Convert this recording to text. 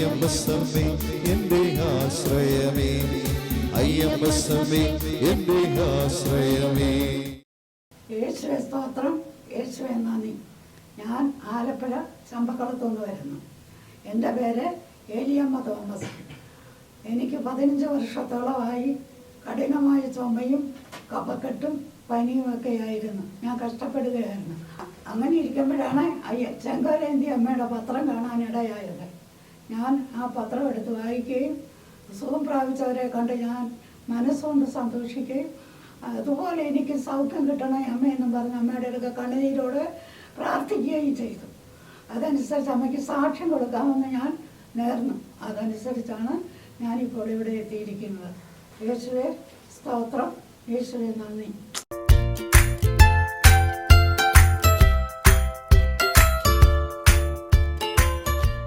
അയ്യമ്പസമ്മേ എന്റെ ആശ്രയമേ. അയ്യമ്പസമ്മേ എന്റെ ആശ്രയമേ. യേശുവെ സ്തോത്രം യേശുവെ നന്ദി. ഞാൻ ആലപ്പുഴ ചമ്പക്കുളത്തുനിന്ന് വരുന്നു. എന്റെ പേര് ഏലിയമ്മ തോമസ്. എനിക്ക് പതിനഞ്ച് വർഷത്തോളമായി കഠിനമായ ചുമയും കഫക്കെട്ടും പനിയുമൊക്കെ ആയിരുന്നു. ഞാൻ കഷ്ടപ്പെടുകയായിരുന്നു. അങ്ങനെ ഇരിക്കുമ്പോഴാണ് അയ്യ ചെങ്കോലേന്തി അമ്മയുടെ പത്രം കാണാനിടയായത്. ഞാൻ ആ പത്രം എടുത്ത് വായിക്കുകയും സുഖം പ്രാപിച്ചവരെ കണ്ട് ഞാൻ മനസ്സുകൊണ്ട് സന്തോഷിക്കുകയും അതുപോലെ എനിക്ക് സൗഖ്യം കിട്ടണേ അമ്മയെന്നും പറഞ്ഞ് അമ്മയുടെ അടുക്ക കണ്ണുനീരോട് പ്രാർത്ഥിക്കുകയും ചെയ്തു. അതനുസരിച്ച് അമ്മയ്ക്ക് സാക്ഷ്യം കൊടുക്കാമെന്ന് ഞാൻ നേർന്നു. അതനുസരിച്ചാണ് ഞാനിപ്പോൾ ഇവിടെ എത്തിയിരിക്കുന്നത്. യേശുവെ സ്തോത്രം. യേശുവെ നന്ദി.